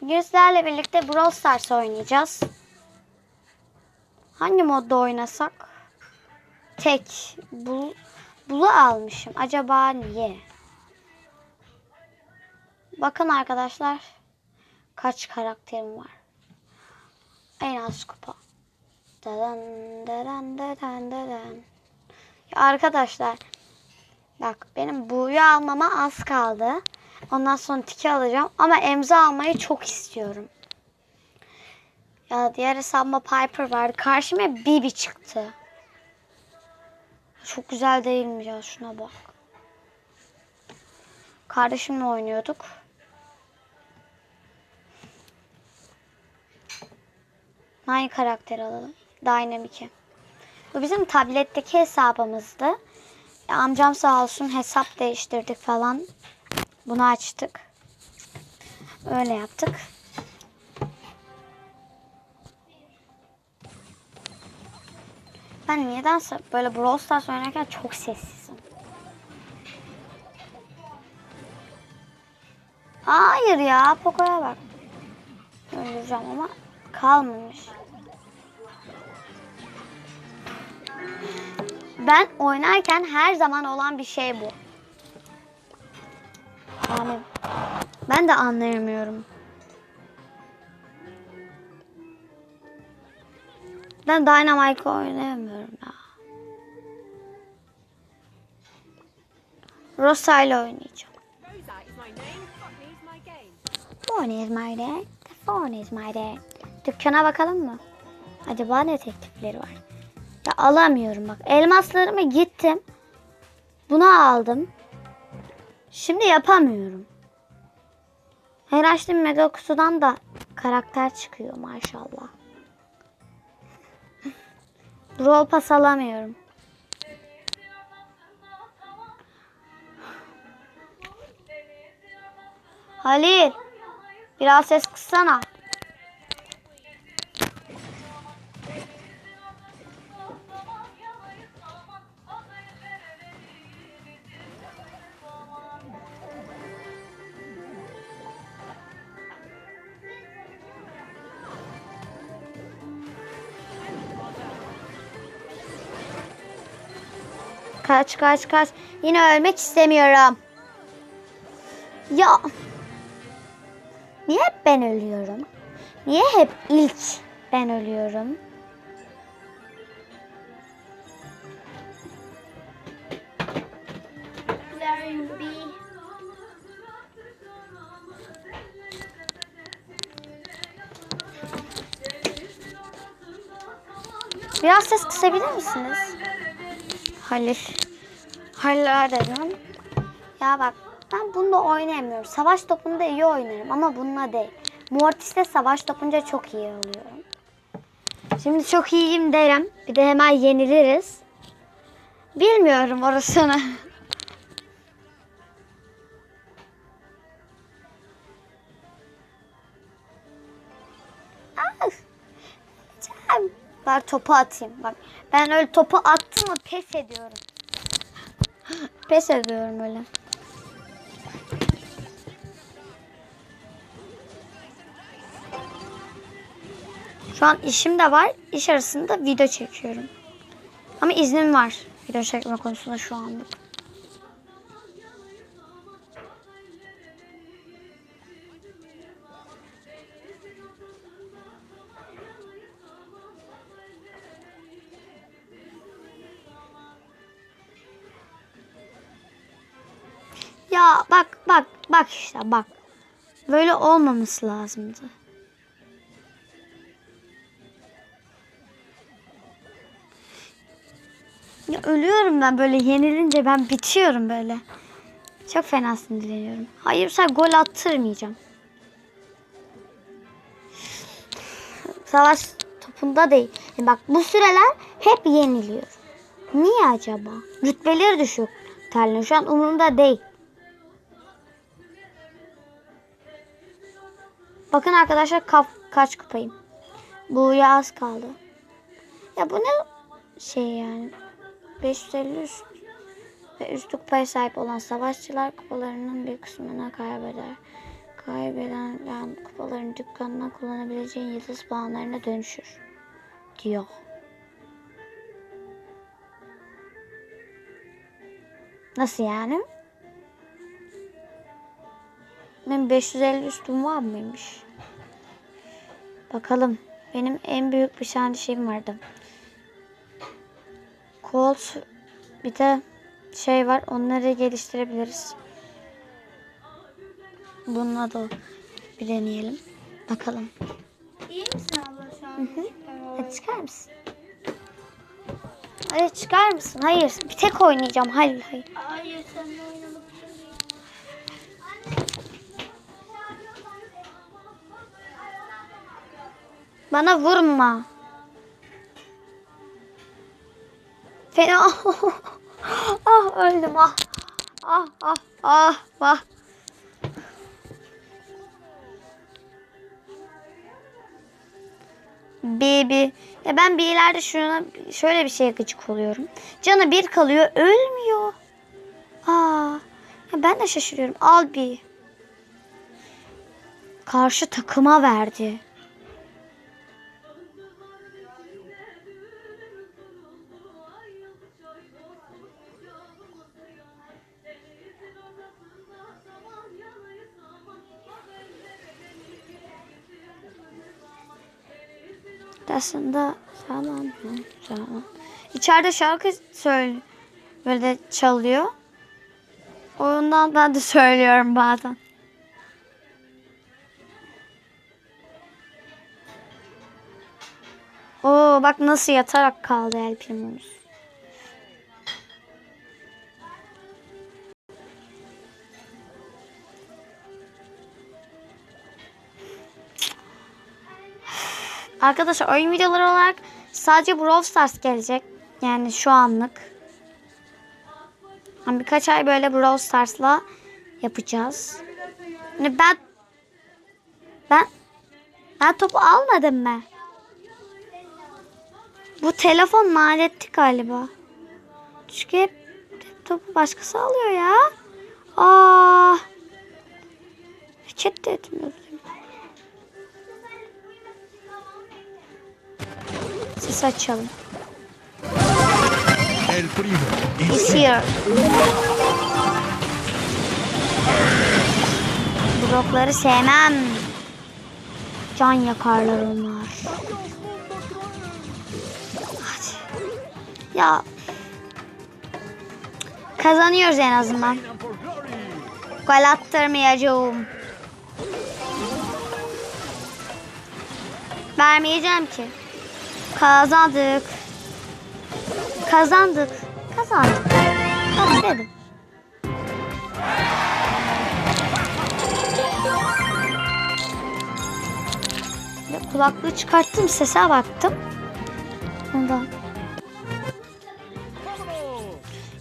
Bugün sizlerle birlikte Brawl Stars oynayacağız. Hangi modda oynasak? Tek. Bul, bulu almışım. Acaba niye? Bakın arkadaşlar. Kaç karakterim var. En az kupa. Dadan dadan dadan dadan. Ya arkadaşlar. Bak benim buyu almama az kaldı. Ondan sonra tiki alacağım. Ama emza almayı çok istiyorum. Ya diğer hesabıma Piper vardı. Karşıma Bibi çıktı. Çok güzel değil mi ya? Şuna bak. Kardeşimle oynuyorduk. Hangi karakteri alalım? Dynamic'i. Bu bizim tabletteki hesabımızdı. Amcam sağ olsun hesap değiştirdik falan. Bunu açtık. Öyle yaptık. Ben nedense böyle Brawl Stars oynarken çok sessizim. Hayır ya Poco'ya bak. Öldüreceğim ama kalmamış. Ben oynarken her zaman olan bir şey bu. Yani ben de anlayamıyorum. Ben Dynamite oynayamıyorum ya. Rosa ile oynayacağım. Phone is my dad. The phone is my dad. Dükkana bakalım mı? Acaba ne teklifleri var? Ya alamıyorum bak. Elmaslarımı gittim. Bunu aldım. Şimdi yapamıyorum. Her açtığım mega kutudan da karakter çıkıyor maşallah. Roll pas alamıyorum. Halil. Biraz ses kıssana. Kaç kaç kaç. Yine ölmek istemiyorum. Ya. Niye hep ben ölüyorum? Niye hep ilk ben ölüyorum? Biraz ses kısabilir misiniz? Halil. Halil dedim. Ya bak ben bunda oynayamıyorum. Savaş topunda iyi oynarım ama bununla değil. Mortis'te savaş topunca çok iyi oluyorum. Şimdi çok iyiyim derim. Bir de hemen yeniliriz. Bilmiyorum orasını. Bak topu atayım. Bak ben öyle topu attım mı pes ediyorum. pes ediyorum öyle. Şu an işim de var. İş arasında video çekiyorum. Ama iznim var. Video çekme konusunda şu anlık. Bak bak bak işte bak. Böyle olmaması lazımdı. Ya ölüyorum ben böyle yenilince ben bitiyorum böyle. Çok fena sinirleniyorum. Hayır sen gol attırmayacağım. Savaş topunda değil. Yani bak bu süreler hep yeniliyor. Niye acaba? Rütbeleri düşük. Terlin şu an umurumda değil. Bakın arkadaşlar kaf, kaç kupayım. Bu az kaldı. Ya bu ne şey yani. 550 üst ve üst kupaya sahip olan savaşçılar kupalarının bir kısmını kaybeder. Kaybeden kupaların dükkanına kullanabileceğin yıldız puanlarına dönüşür. Diyor. Nasıl yani? Benim 550 üstüm var mıymış? Bakalım. Benim en büyük bir tane şeyim vardı. Colt bir de şey var. Onları geliştirebiliriz. Bununla da bir deneyelim. Bakalım. İyi misin abla şu an? Hadi çıkar mısın? Hayır çıkar mısın? Hayır. Bir tek oynayacağım. Hayır hayır. Hayır seninle oynamak Bana vurma. Fena. ah öldüm ah. Ah ah ah ah. Baby. Ya ben bir ileride şuna şöyle bir şeye gıcık oluyorum. Canı bir kalıyor ölmüyor. Aa, ya ben de şaşırıyorum. Al bir. Karşı takıma verdi. Aslında tamam tamam. İçeride şarkı söyle böyle çalıyor. Ondan ben de söylüyorum bazen. Oo bak nasıl yatarak kaldı El Primo'muz. Arkadaşlar oyun videoları olarak sadece Brawl Stars gelecek. Yani şu anlık. Ama birkaç ay böyle Brawl Stars'la yapacağız. Yani ben ben ben topu almadım mı? Bu telefon nanetti galiba. Çünkü topu başkası alıyor ya. Aa. Hareket de. Ses açalım. El primo Is here. Blokları sevmem. Can yakarlar onlar. Hadi. Ya. Kazanıyoruz en azından. Gol attırmayacağım. Vermeyeceğim ki. Kazandık. Kazandık. Kazandık. Hadi dedim. Kulaklığı çıkarttım sese baktım. Ondan.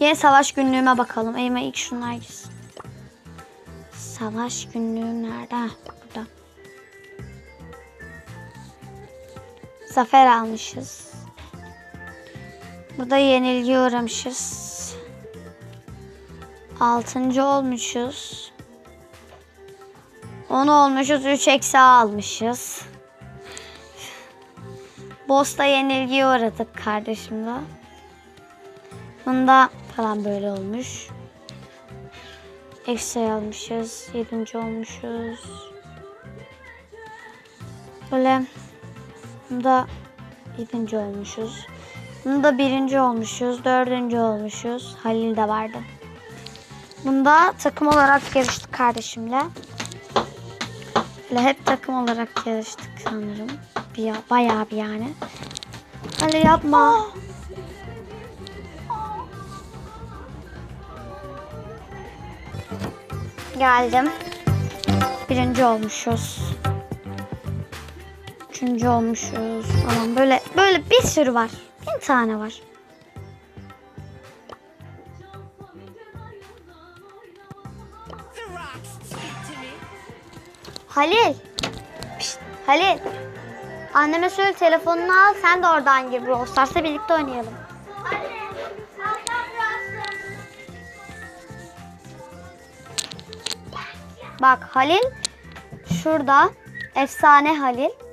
Yeni savaş günlüğüme bakalım. Elime ilk şunlar gitsin. Savaş günlüğüm nerede? Zafer almışız. Burada yenilgiye uğramışız. Altıncı olmuşuz. On olmuşuz. Üç eksi almışız. Boss'ta yenilgiye uğradık kardeşimle. Bunda falan böyle olmuş. Eksi almışız. Yedinci olmuşuz. Böyle bunda yedinci olmuşuz. Bunda birinci olmuşuz. Dördüncü olmuşuz. Halil de vardı. Bunda takım olarak yarıştık kardeşimle. Böyle hep takım olarak yarıştık sanırım. Bir, bayağı bir yani. Halil yapma. Geldim. Birinci olmuşuz. Üçüncü olmuşuz. Falan böyle böyle bir sürü var. Bin tane var. Halil. Pişt, Halil. Anneme söyle telefonunu al. Sen de oradan gir Brawl Stars'la birlikte oynayalım. Bak Halil şurada efsane Halil.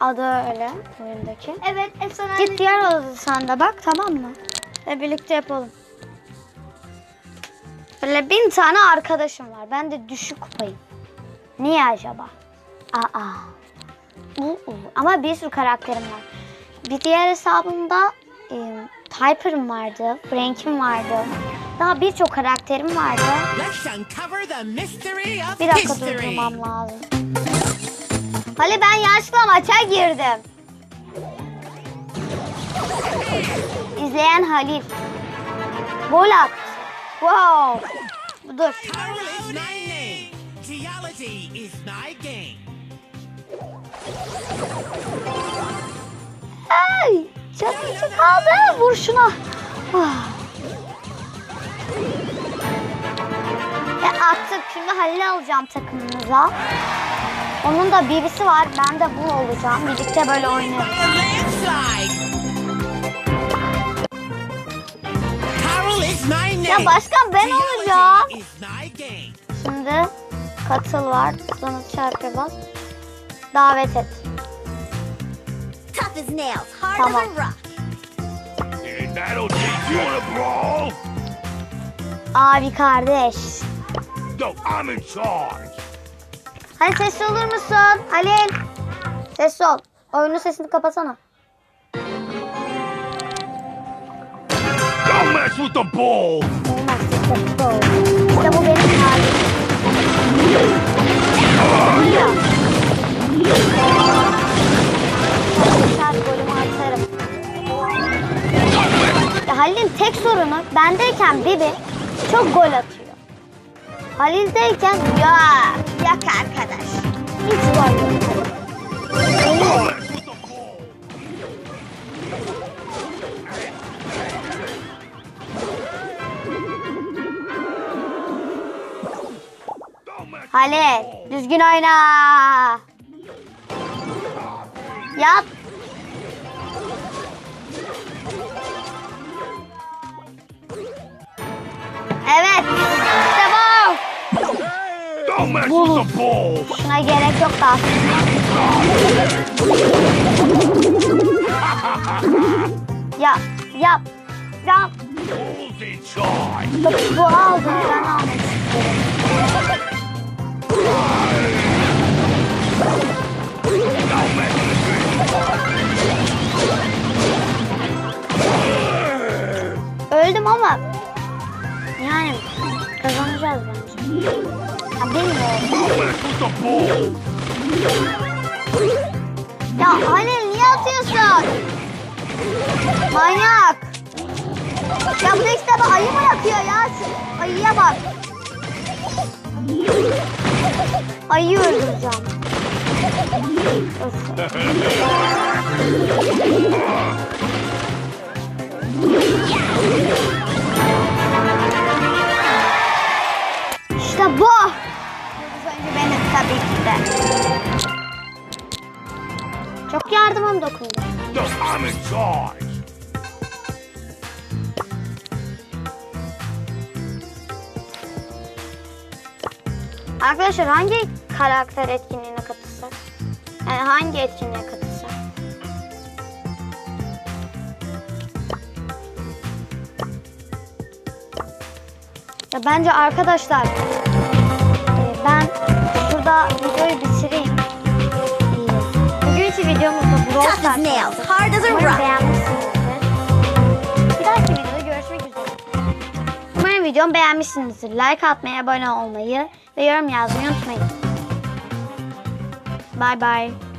Adı öyle oyundaki. Evet efsane. Git diğer odada sen de bak tamam mı? Ve birlikte yapalım. Böyle bin tane arkadaşım var. Ben de düşük kupayım. Niye acaba? Aa. Uu, Ama bir sürü karakterim var. Bir diğer hesabımda e, Typer'ım vardı, Frank'im vardı. Daha birçok karakterim vardı. Bir dakika durdurmam lazım. Ali ben yanlışlıkla maça girdim. İzleyen Halil. Gol attı. Wow. Dur. Ay, içi kaldı. Vur şuna. Ah. E attık. Şimdi Halil'i alacağım takımımıza. Onun da birisi var. Ben de bu olacağım. Birlikte böyle oynarız. Ya başkan ben olacağım. Şimdi katıl var. Donut çarpı bas. Davet et. Tamam. Abi kardeş. No, I'm in charge. Hadi sesli olur musun? Halil. Sesli ol. Oyunun sesini kapatsana. Don't mess with the ball. Olmaz. Sesli ol. İşte bu benim halim. Saat golümü atarım. Ya Halil'in tek sorunu bendeyken Bibi çok gol atıyor. Halil'deyken ya yak arkadaş. Hiç the Halil düzgün oyna. Yap. Ball. Şuna gerek yok da. Yap. Yap. Yap. Bu aldım. Ben almak Öldüm ama yani kazanacağız bence. Bilmiyorum. Ya Halil niye atıyorsun? Manyak. Ya bu işte bak ayı bırakıyor ya. Şu ayıya bak. Ayıyı öldüreceğim. Öf. Arkadaşlar hangi karakter etkinliğine katılsak? Yani hangi etkinliğe katılsak? Ya bence arkadaşlar e, ben şurada videoyu bitireyim. E, Bugünkü videomuzda Brawl Tough as Stars nails, yaptık. hard as a rock. Videomu beğenmişsinizdir. Like atmayı, abone olmayı ve yorum yazmayı unutmayın. Bye bye.